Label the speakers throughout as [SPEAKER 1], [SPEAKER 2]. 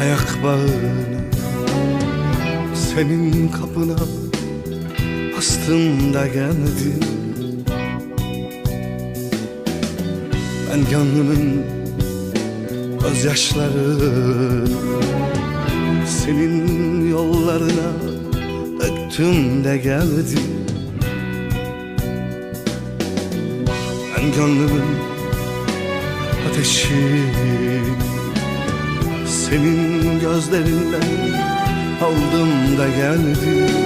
[SPEAKER 1] ayak bağını Senin kapına bastım da geldin Ben gönlümün gözyaşları Senin yollarına döktüm de geldim Ben gönlümün ateşi Senin gözlerinden aldım da geldim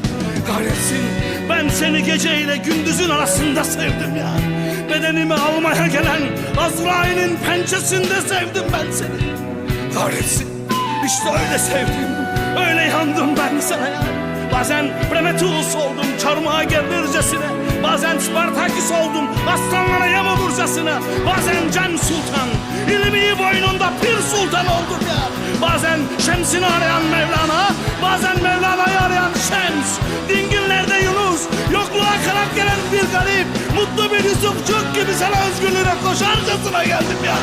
[SPEAKER 1] seni geceyle gündüzün arasında sevdim ya. Bedenimi almaya gelen Azrail'in pençesinde sevdim ben seni. Kahretsin. İşte öyle sevdim. Öyle yandım ben sana ya. Bazen Prometheus oldum çarmıha gelircesine. Bazen Spartaküs oldum aslanlara yem olurcasına Bazen Can Sultan ilmiyi boynunda Pir Sultan oldum ya. Bazen Şems'ini arayan Mevlana Bazen Mevlana'yı sana özgürlüğüne koşarcasına geldim ya